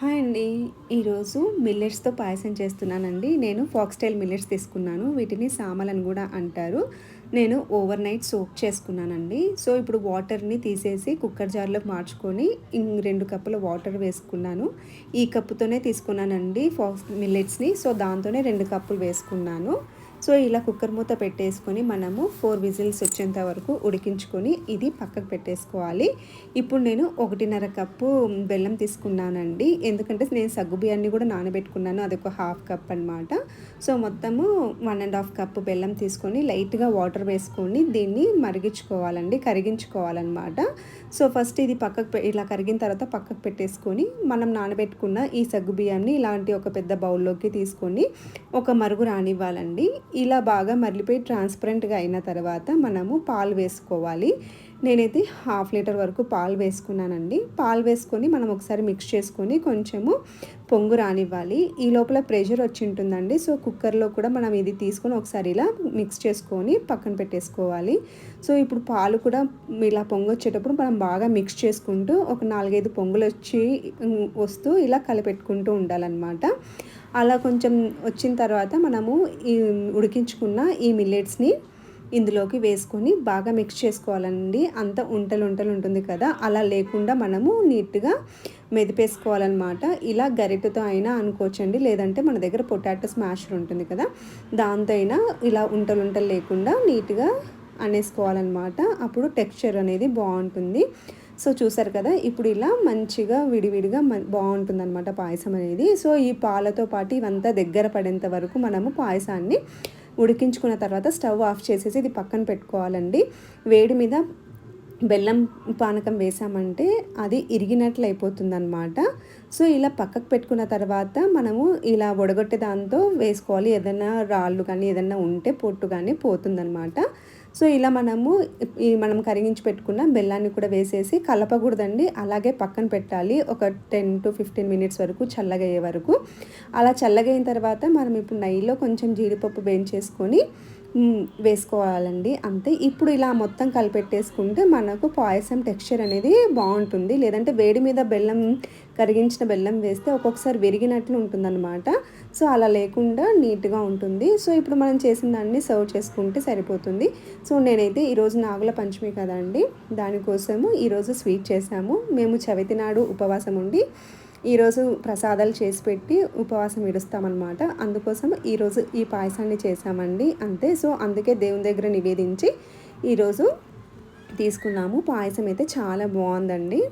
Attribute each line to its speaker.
Speaker 1: Hi అండి. ఈరోజు మిల్లెట్స్తో పాయసం చేస్తున్నానండి. నేను ఫాక్స్టైల్ మిల్లెట్స్ తీసుకున్నాను. వీటిని సామలని కూడా అంటారు. నేను ఓవర్ నైట్ సోక్ చేసుకున్నానండి. సో ఇప్పుడు వాటర్ని తీసేసి కుక్కర్ జార్లో మార్చుకొని రెండు కప్పుల వాటర్ వేసుకున్నాను. ఈ కప్పుతోనే తీసుకున్నానండి ఫాక్స్ మిల్లెట్స్ని. సో దాంతోనే రెండు కప్పులు వేసుకున్నాను. సో ఇలా కుక్కర్ మూత పెట్టేసుకొని మనము ఫోర్ విజిల్స్ వచ్చేంత వరకు ఉడికించుకొని ఇది పక్కకు పెట్టేసుకోవాలి. ఇప్పుడు నేను ఒకటిన్నర కప్పు బెల్లం తీసుకున్నానండి. ఎందుకంటే నేను సగ్గు బియ్యాన్ని కూడా నానబెట్టుకున్నాను. అది ఒక హాఫ్ కప్ అనమాట సో మొత్తము వన్ అండ్ హాఫ్ కప్పు బెల్లం తీసుకొని లైట్గా వాటర్ వేసుకొని దీన్ని మరిగించుకోవాలండి. కరిగించుకోవాలన్నమాట. సో ఫస్ట్ ఇది పక్కకు ఇలా కరిగిన తర్వాత పక్కకు పెట్టేసుకొని మనం నానబెట్టుకున్న ఈ సగ్గు బియ్యాన్ని ఇలాంటి ఒక పెద్ద బౌల్లోకి తీసుకొని ఒక మరుగు రానివ్వాలండి. ఇలా బాగా మరలిపోయి ట్రాన్స్పరెంట్గా అయిన తర్వాత మనము పాలు వేసుకోవాలి. నేనైతే హాఫ్ లీటర్ వరకు పాలు వేసుకున్నానండి. పాలు వేసుకొని మనం ఒకసారి మిక్స్ చేసుకొని కొంచెము పొంగు రానివ్వాలి. ఈ లోపల ప్రెషర్ వచ్చి ఉంటుందండి సో కుక్కర్లో కూడా మనం ఇది తీసుకొని ఒకసారి ఇలా మిక్స్ చేసుకొని పక్కన పెట్టేసుకోవాలి. సో ఇప్పుడు పాలు కూడా ఇలా పొంగు వచ్చేటప్పుడు మనం బాగా మిక్స్ చేసుకుంటూ ఒక నాలుగైదు పొంగులు వచ్చి వస్తూ ఇలా కలిపెట్టుకుంటూ ఉండాలన్నమాట. అలా కొంచెం వచ్చిన తర్వాత మనము ఈ ఉడికించుకున్న ఈ మిల్లెట్స్ని ఇందులోకి వేసుకొని బాగా మిక్స్ చేసుకోవాలండి. అంత ఉంటలు ఉంటలు ఉంటుంది కదా అలా లేకుండా మనము నీట్గా మెదిపేసుకోవాలన్నమాట. ఇలా గరిటతో అయినా అనుకోవచ్చండి. లేదంటే మన దగ్గర పొటాటో స్మాషర్ ఉంటుంది కదా దాంతో అయినా ఇలా ఉంటలు ఉంటలు లేకుండా నీట్గా అనేసుకోవాలన్నమాట. అప్పుడు టెక్స్చర్ అనేది బాగుంటుంది. సో చూసారు కదా ఇప్పుడు ఇలా మంచిగా విడివిడిగా బాగుంటుంది అనమాట పాయసం అనేది. సో ఈ పాలతో పాటు ఇవంతా దగ్గర పడేంత వరకు మనము పాయసాన్ని ఉడికించుకున్న తర్వాత స్టవ్ ఆఫ్ చేసేసి ఇది పక్కన పెట్టుకోవాలండి. వేడి మీద బెల్లం పానకం వేసామంటే అది ఇరిగినట్లు అయిపోతుందన్నమాట. సో ఇలా పక్కకు పెట్టుకున్న తర్వాత మనము ఇలా వడగొట్టే దాంతో వేసుకోవాలి. ఏదైనా రాళ్ళు కానీ ఏదైనా ఉంటే పొట్టు కానీ పోతుందనమాట సో ఇలా మనము ఈ మనం కరిగించి పెట్టుకున్న బెల్లాన్ని కూడా వేసేసి కలపకూడదండి. అలాగే పక్కన పెట్టాలి. ఒక టెన్ టు ఫిఫ్టీన్ మినిట్స్ వరకు చల్లగయ్యే వరకు. అలా చల్లగైన తర్వాత మనం ఇప్పుడు నెయ్యిలో కొంచెం జీడిపప్పు వేయించేసుకొని వేసుకోవాలండి. అంతే. ఇప్పుడు ఇలా మొత్తం కలిపెట్టేసుకుంటే మనకు పాయసం టెక్స్చర్ అనేది బాగుంటుంది. లేదంటే వేడి మీద బెల్లం కరిగించిన బెల్లం వేస్తే ఒక్కొక్కసారి విరిగినట్లు ఉంటుందన్నమాట. సో అలా లేకుండా నీట్గా ఉంటుంది. సో ఇప్పుడు మనం చేసిన దాన్ని సర్వ్ చేసుకుంటే సరిపోతుంది. సో నేనైతే ఈరోజు నాగుల పంచమి కదండి దానికోసము ఈరోజు స్వీట్ చేసాము. మేము చవితి నాడు ఉపవాసం ఉండి ఈరోజు ప్రసాదాలు చేసి పెట్టి ఉపవాసం ఇడుస్తామన్నమాట అందుకోసం ఈరోజు ఈ పాయసాన్ని చేసామండి అంతే. సో అందుకే దేవుని దగ్గర నివేదించి ఈరోజు తీసుకున్నాము. పాయసం అయితే చాలా బాగుందండి.